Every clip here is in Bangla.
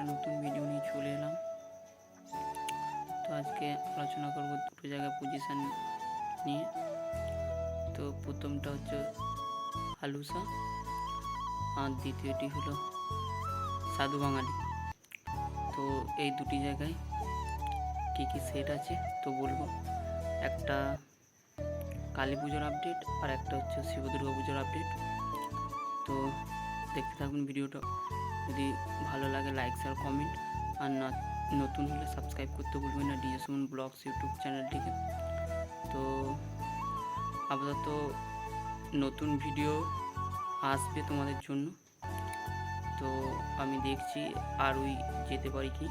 একটা নতুন ভিডিও নিয়ে চলে এলাম। তো আজকে আলোচনা করব দুটো জায়গায় পজিশান নিয়ে। তো প্রথমটা হচ্ছে হালুসা, আর দ্বিতীয়টি হলো সাধু বাঙালি। তো এই দুটি জায়গায় কী কী সেট আছে, তো বলব। একটা কালী পুজোর আপডেট আর একটা হচ্ছে শিব দুর্গা পুজোর আপডেট তো দেখতে থাকুন ভিডিওটা যদি ভালো লাগে লাইক শেয়ার কমেন্ট আর না, নতুন হলে সাবস্ক্রাইব করতে ভুলবেন না। ডিএস সুমন ব্লগস ইউটিউব চ্যানেলটিকে তো আপাতত নতুন ভিডিও আসবে তোমাদের জন্য। তো আমি দেখছি আর ওই যেতে পারি কি?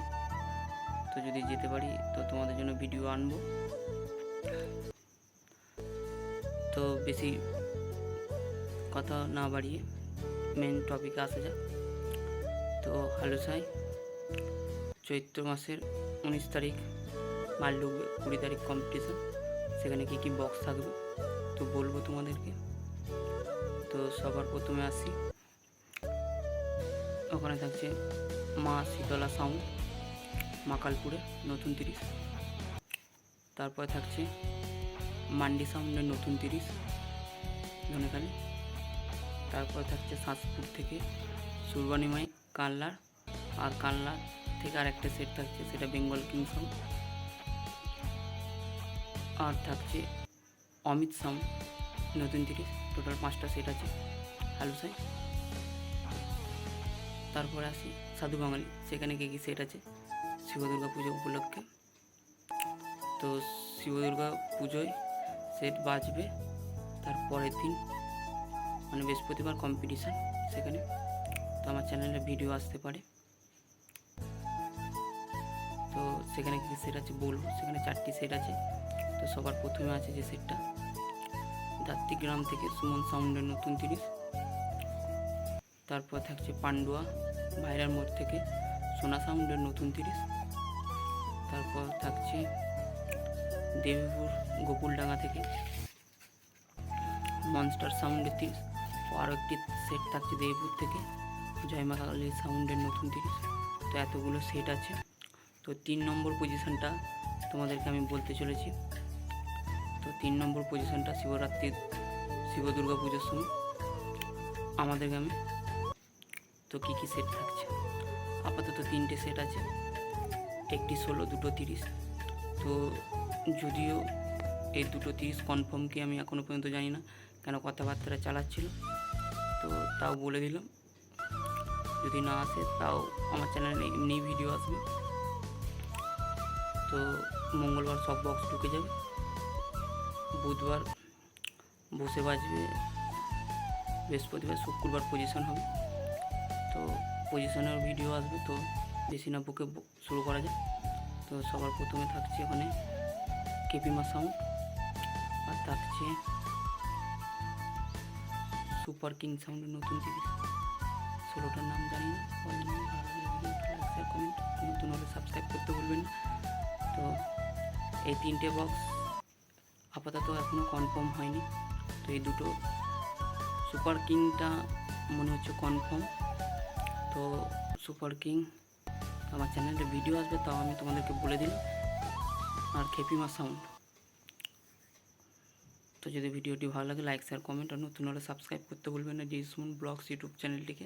তো যদি যেতে পারি, তো তোমাদের জন্য ভিডিও আনব। তো বেশি কথা না বাড়িয়ে মেন টপিকে আসা যাক। তো হালুসাই চৈত্র মাসের উনিশ তারিখ মাল ঢুকবে কুড়ি তারিখ কম্পিটিশান সেখানে কী কী বক্স থাকবে, তো বলব তোমাদেরকে। তো সবার প্রথমে আসি। ওখানে থাকছে মা শীতলা সাউন্ড মাকালপুরে নতুন তিরিশ। তারপরে থাকছে মান্ডি সাউন্ডের নতুন তিরিশ, ধনেখালি। তারপর থাকছে সাঁসপুর থেকে সুরবানি মাই কানলার আর কানলার থেকে আরেকটা সেট থাকছে, সেটা বেঙ্গল কিং সাউন্ড আর থাকছে অমিত সাউন্ড নতুন তিরিশ টোটাল পাঁচটা সেট আছে হালুসাই তারপরে আসি সাধু বাঙালি, সেখানে কে কী সেট আছে? শিব দুর্গা পুজো উপলক্ষে। তো শিব দুর্গা পুজোয় সেট বাজবে তার পরের দিন মানে বৃহস্পতিবার কম্পিটিশান সেখানে। তো আমার চ্যানেলে ভিডিও আসতে পারে। তো সেখানে কী সেট আছে বলব? সেখানে চারটি সেট আছে। তো সবার প্রথমে আছে যে সেটটা দাত্তিগ্রাম থেকে সুমন সাউন্ডের নতুন তিরিশ তারপর থাকছে পান্ডুয়া, ভাইরার মোড় থেকে সোনা সাউন্ডের নতুন তিরিশ তারপর থাকছে দেবীপুর গোকুলডাঙ্গা থেকে মনস্টার সাউন্ডের তিরিশ আরও একটি সেট থাকছে দেবীপুর থেকে। জয়মা কালী সাউন্ডের নতুন তিরিশ তো এতগুলো সেট আছে। তো তিন নম্বর পজিশনটা তোমাদেরকে আমি বলতে চলেছি। তো তিন নম্বর পজিশনটা শিবরাত্রির শিব দুর্গা পুজোর সময় আমাদের গ্রামে। তো কী কী সেট থাকছে? আপাতত তিনটে সেট আছে। একটি ষোলো, দুটো তিরিশ। তো যদিও এই দুটো তিরিশ কনফার্ম কি আমি এখনও পর্যন্ত জানি না, কেন কথাবার্তা চালাচ্ছিল। তো তাও বলে দিলাম। যদি না আসে, তাও আমার চ্যানেলে এমনি ভিডিও আসবে। তো মঙ্গলবার সব বক্স ঢুকে যাবে। বুধবার বসে বাজবে। বৃহস্পতিবার, শুক্রবার পজিশন হবে। তো পজিশনের ভিডিও আসবে, তো বেশি না বুকে শুরু করা যায়। তো সবার প্রথমে থাকছে ওখানে কেপিমা সাউন্ড আর থাকছে সুপার কিং সাউন্ডের নতুন জিনিস ষোলোটার নাম জানি না। কমেন্ট নতুন হলে সাবস্ক্রাইব করতে ভুলবেন না। তো এই তিনটে বক্স আপাতত এখনও কনফার্ম হয়নি। তো এই দুটো সুপার কিংটা মনে হচ্ছে কনফার্ম তো সুপার কিং আমার চ্যানেলে ভিডিও আসবে, তাও আমি তোমাদেরকে বলে দিলাম। আর খেপিমা সাউন্ড তো যদি ভিডিওটি ভালো লাগে লাইক শেয়ার কমেন্ট আর নতুন হলে সাবস্ক্রাইব করতে ভুলবেন না। জিসমুন ব্লগস ইউটিউব চ্যানেলটিকে